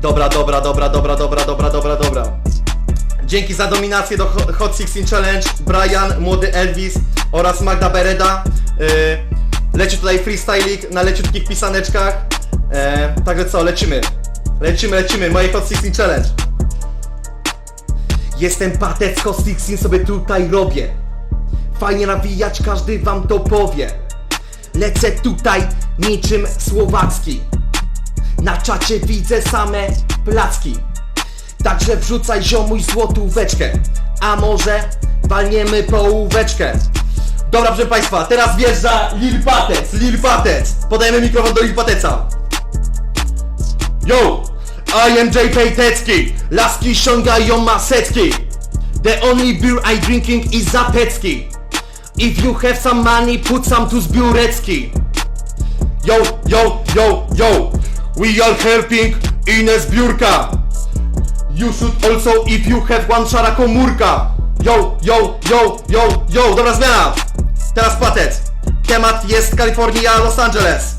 Dobra, dobra, dobra, dobra, dobra, dobra, dobra, dobra. Dzięki za dominację do Ho- Hot 16 Challenge Brian, młody Elvis oraz Magda Bereda. Yy, leci tutaj freestyling na leciutkich pisaneczkach. E, także co, lecimy. Lecimy, lecimy, moje Hot 16 Challenge. Jestem patec, Hot 16 sobie tutaj robię. Fajnie nawijać, każdy wam to powie. Lecę tutaj niczym słowacki. Na czacie widzę same placki. Także wrzucaj ziomuj złotóweczkę. A może walniemy połóweczkę. Dobra, proszę Państwa, teraz wjeżdża Lil Patec, Lil Patec. Podajemy mikrofon do Lil Pateca. Yo! I am J. Pejtecki. Laski ściągają maseczki. The only beer I drinking is Zapecki. If you have some money, put some to Zbiurecki. Yo, yo, yo, yo! We are helping Ines Biurka! You should also if you have one szara komórka! Yo, yo, yo, yo, yo! Dobra zmiana! Teraz patec! Temat jest Kalifornia, Los Angeles!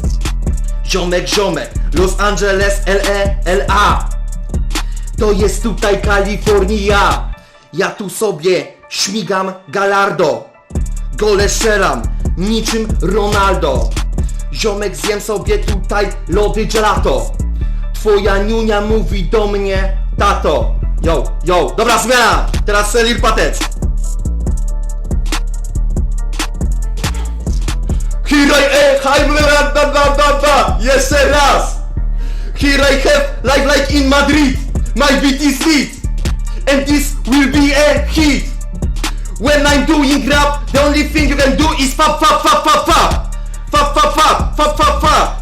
Ziomek, ziomek! Los Angeles, LE, LA! To jest tutaj Kalifornia! Ja tu sobie śmigam Galardo! Gole szeram, niczym Ronaldo Ziomek zjem sobie tutaj lody gelato. Twoja niunia mówi do mnie Tato. Yo, yo, dobra zmiana. Teraz Lil Patec. I e, bla, bla, bla. Jeszcze raz. Here I have life like in Madrid. My beat is lit And this will be a hit. When I'm doing rap, the only thing you can do is fa fa fa fa fa Fa, fa, fa, fa, fa, fa.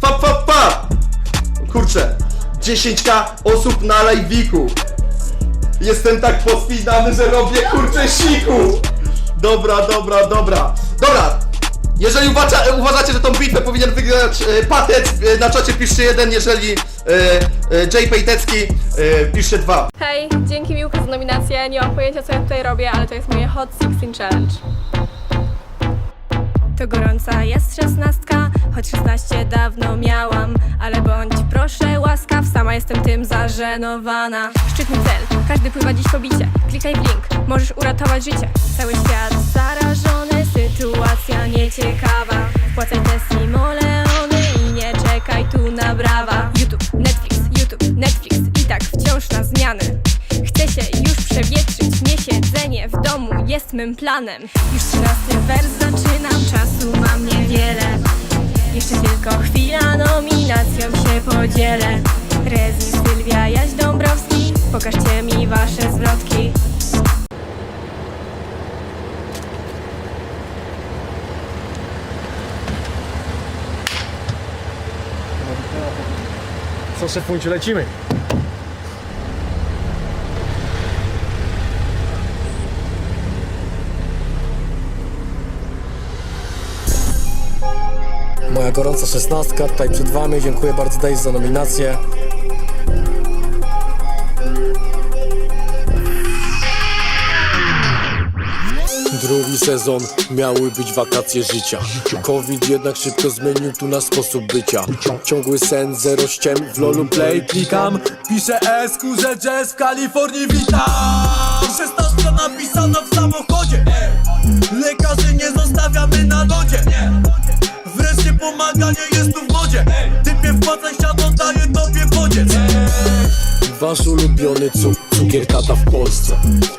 Fa, fa, fa. Kurczę, 10k osób na live'iku. Jestem tak podspinany, że robię kurczę siku. Dobra, dobra, dobra. Dobra, jeżeli uważa, uważacie, że tą bitwę powinien wygrać e, Patec, e, na czacie piszcie jeden, jeżeli e, e, J. Pejtecki, e, piszcie dwa. Hej, dzięki Miłku za nominację. Nie mam pojęcia co ja tutaj robię, ale to jest moje Hot 16 Challenge. To gorąca jest szesnastka, choć 16 dawno miałam. Ale bądź proszę łaskaw, sama jestem tym zażenowana. Szczytny cel, każdy pływa dziś po bicie. Klikaj w link, możesz uratować życie. Cały świat zarażony, sytuacja nieciekawa. Wpłacaj te simoleony i nie czekaj tu na brawa jest mym planem. Już trzynasty wers zaczynam, czasu mam niewiele. Jeszcze tylko chwila, nominacją się podzielę. Rezi, Sylwia, Jaś Dąbrowski Pokażcie mi wasze zwrotki. Co szefunciu, lecimy. Moja gorąca szesnastka tutaj przed wami. Dziękuję bardzo Dave za nominację. Drugi sezon miały być wakacje życia. Covid jednak szybko zmienił tu nasz sposób bycia. Ciągły sen, zero ściem, w lolu play klikam. Piszę SQ, że jazz w Kalifornii witam. Szesnastka napisana w samochodzie. Lekarzy nie zostawiamy na lodzie Wreszcie pomaganie jest tu w modzie. Typie wpłacaj siadą, daję tobie bodziec. Wasz ulubiony cuk, cukier tata w Polsce.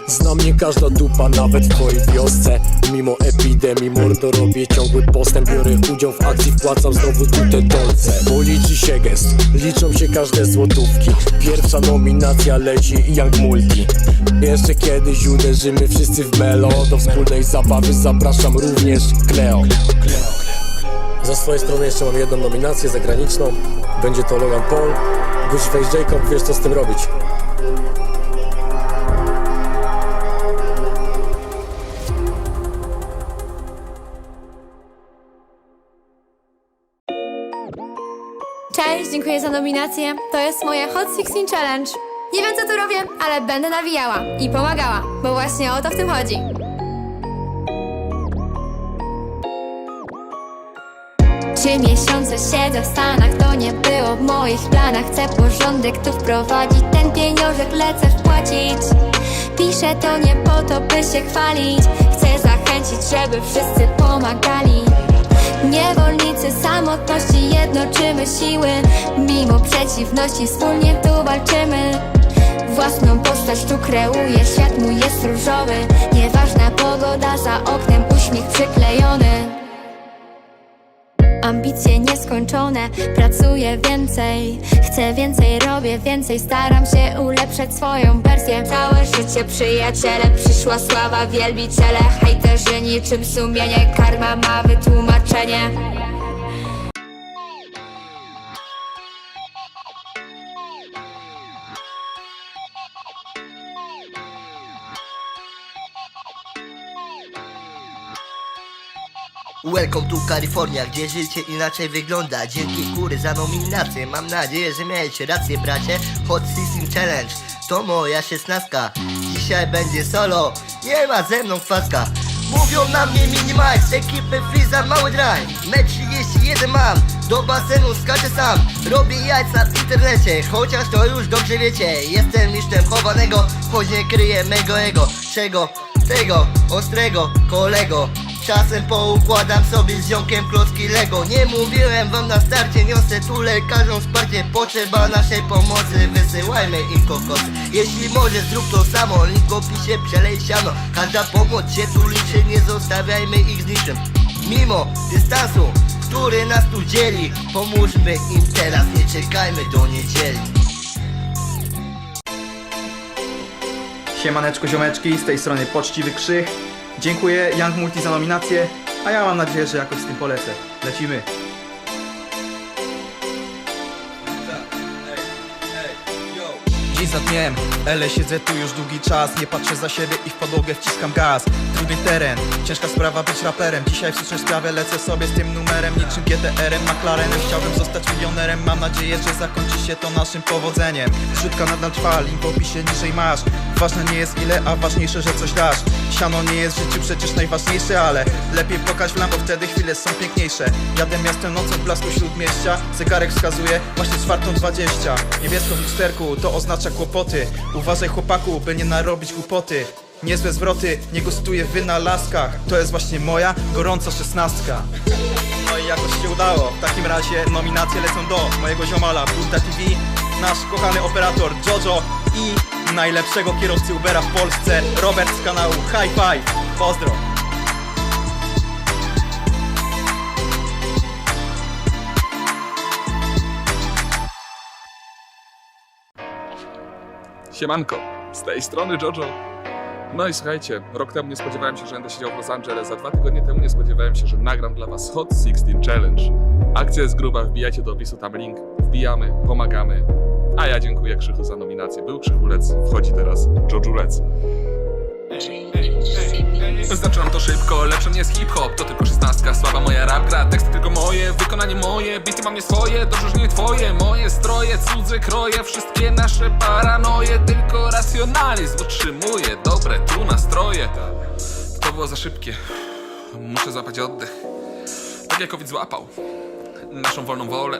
Zna mnie każda dupa, nawet w twojej wiosce. Mimo epidemii mordo robię ciągły postęp. Biorę udział w akcji, wpłacam znowu tu te dolce. Bo liczy się gest, liczą się każde złotówki. Pierwsza nominacja leci jak multi. Jeszcze kiedyś uderzymy wszyscy w melo. Do wspólnej zabawy zapraszam również Cleo za swojej strony jeszcze mam jedną nominację zagraniczną. Będzie to Logan Paul. Gucci Jacob, wiesz co z tym robić. Cześć, dziękuję za nominację. To jest moje Hot 16 Challenge. Nie wiem co tu robię, ale będę nawijała i pomagała, bo właśnie o to w tym chodzi. Trzy miesiące siedzę w Stanach, to nie było w moich planach. Chcę porządek tu wprowadzić, ten pieniążek lecę wpłacić. Piszę to nie po to, by się chwalić. Chcę zachęcić, żeby wszyscy pomagali. Niewolnicy samotności jednoczymy siły. Mimo przeciwności wspólnie tu walczymy. Własną postać tu kreuję, świat mój jest różowy. Nieważna pogoda, za oknem uśmiech przyklejony Ambicje nieskończone, pracuję więcej Chcę więcej, robię więcej Staram się ulepszać swoją wersję. Całe życie przyjaciele Przyszła sława, wielbiciele Hejterzy niczym sumienie Karma ma wytłumaczenie Welcome to California, gdzie życie inaczej wygląda. Dzięki góry za nominację. Mam nadzieję, że mieliście rację bracie. Hot 16 Challenge To moja szesnastka. Dzisiaj będzie solo. Nie ma ze mną kwaska Mówią na mnie minimax Ekipy Freeza mały drive. Mecz 31 mam. Do basenu skaczę sam. Robię jajca w internecie Chociaż to już dobrze wiecie. Jestem mistrzem chowanego Choć nie kryję mego ego. Czego? Tego ostrego kolego Czasem poukładam sobie z ziomkiem klocki Lego. Nie mówiłem wam na starcie, niosę tu lekarzom wsparcie. Potrzeba naszej pomocy, wysyłajmy im kokosy Jeśli możesz zrób to samo, link w opisie przelej siano Każda pomoc się tu liczy, nie zostawiajmy ich z niczym. Mimo dystansu, który nas tu dzieli Pomóżmy im teraz, nie czekajmy do niedzieli. Siemaneczko ziomeczki, z tej strony Poczciwy Krzych. Dziękuję Young Multi za nominację, a ja mam nadzieję, że jakoś z tym polecę. Lecimy. Dzień za dniem, ele siedzę tu już długi czas Nie patrzę za siebie i w podłogę wciskam gaz. Trudny teren, ciężka sprawa być raperem. Dzisiaj w słusznej sprawie lecę sobie z tym numerem. Niczym GTR-em, McLarenem Chciałbym zostać milionerem. Mam nadzieję, że zakończy się to naszym powodzeniem. Zrzutka nadal trwa, link w opisie niżej masz. Ważne nie jest ile, a ważniejsze, że coś dasz. Siano nie jest w życiu przecież najważniejsze, ale Lepiej pokaż w lampo, wtedy chwile są piękniejsze. Jadę miastem nocą w blasku śródmieścia. Zegarek wskazuje właśnie czwartą dwadzieścia. Niebieską w lusterku, to oznacza kłopoty. Uważaj chłopaku, by nie narobić głupoty. Niezłe zwroty, nie gostuję w wynalazkach To jest właśnie moja gorąca szesnastka. No i jakoś się udało. W takim razie nominacje lecą do mojego ziomala Budda TV Nasz kochany operator Jojo I najlepszego kierowcy Ubera w Polsce Robert z kanału High Five. Pozdro Siemanko, z tej strony Jojo. No i słuchajcie, rok temu nie spodziewałem się, że będę siedział w Los Angeles, a dwa tygodnie temu nie spodziewałem się, że nagram dla was Hot 16 Challenge. Akcja jest gruba, wbijajcie do opisu tam link, wbijamy, pomagamy. A ja dziękuję Krzychu za nominację. Był Krzychulec, wchodzi teraz Jojulec. Zaczynam to szybko, lepsze nie jest hip-hop. To tylko szesnastka, słaba moja rap gra. Teksty tylko moje, wykonanie moje. Bity mam nie swoje, dobrze, że nie twoje. Moje stroje, cudze kroje. Wszystkie nasze paranoje. Tylko racjonalizm utrzymuje Dobre tu nastroje. To było za szybkie. Muszę złapać oddech. Tak jak COVID złapał Naszą wolną wolę.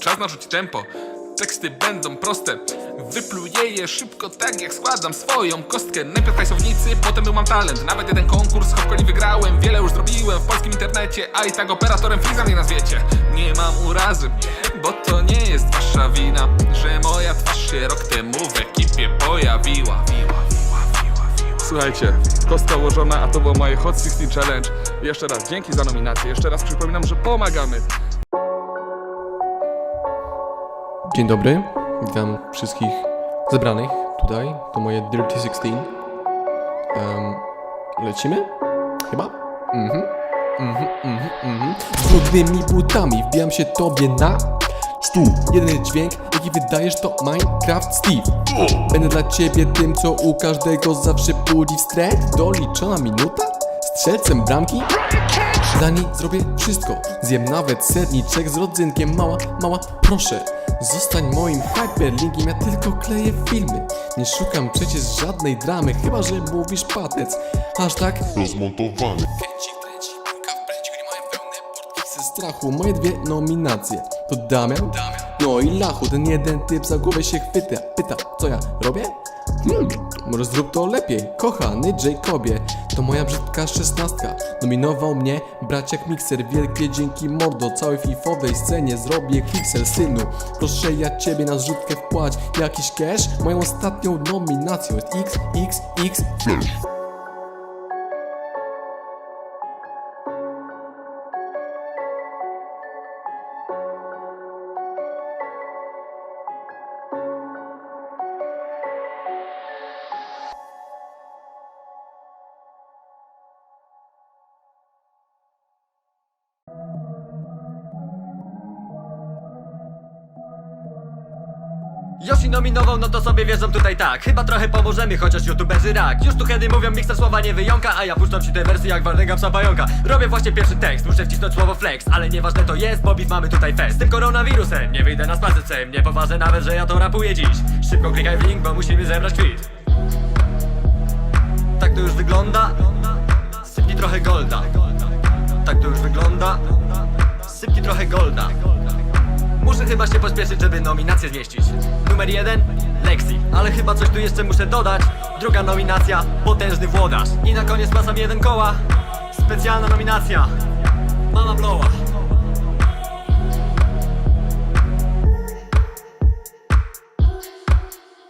Czas narzucić tempo. Teksty będą proste Wypluję je szybko tak jak składam swoją kostkę. Najpierw hajsownicy, potem był mam talent. Nawet jeden konkurs hopkoli wygrałem. Wiele już zrobiłem w polskim internecie A i tak operatorem Freeza mnie nazwiecie Nie mam urazy, bo to nie jest wasza wina Że moja twarz się rok temu w ekipie pojawiła. Słuchajcie, kostka ułożona, a to było moje Hot 16 Challenge. Jeszcze raz dzięki za nominację, jeszcze raz przypominam, że pomagamy. Dzień dobry, witam wszystkich zebranych tutaj, to moje Dirty 16. Um, lecimy? Chyba? Mhm, mhm, mhm, mhm. Z brudnymi butami wbijam się tobie na stół. Jedyny dźwięk, jaki wydajesz to Minecraft Steve. Będę dla ciebie tym, co u każdego zawsze budzi wstręt. Doliczona minuta? Strzelcem bramki? Dla niej zrobię wszystko Zjem nawet serniczek z rodzynkiem Mała, mała, proszę Zostań moim hyperlinkiem Ja tylko kleję filmy. Nie szukam przecież żadnej dramy Chyba, że mówisz patec Aż tak? Rozmontowany. Ze strachu. Moje dwie nominacje. To Damian, no i Lachu. Ten jeden typ za głowę się chwyta Pyta, co ja robię? Hmm, może zrób to lepiej. Kochany Jacobie To moja brzydka szesnastka. Nominował mnie braciak Mixer Wielkie dzięki mordo Całej fifowej scenie. Zrobię kliksel synu. Proszę ja ciebie na zrzutkę wpłać. Jakiś cash? Moją ostatnią nominacją jest XXX Yoshi nominował, no to sobie wierzą tutaj tak. Chyba trochę pomożemy, chociaż youtuberzy rak. Już tu kiedy mówią, mikser słowa nie wyjąka A ja puszczam ci te wersy jak warnego psa pająka. Robię właśnie pierwszy tekst, muszę wcisnąć słowo flex Ale nieważne to jest, bo beat mamy tutaj fest. Z tym koronawirusem, nie wyjdę na spacerce Nie poważę nawet, że ja to rapuję dziś. Szybko klikaj w link, bo musimy zebrać kwit Tak to już wygląda. Sypnij trochę golda. Tak to już wygląda. Sypnij trochę golda Muszę chyba się pośpieszyć, żeby nominację zmieścić. Numer jeden, Lexi. Ale chyba coś tu jeszcze muszę dodać. Druga nominacja, potężny włodarz. I na koniec pasam jeden koła. Specjalna nominacja. Mama Blowa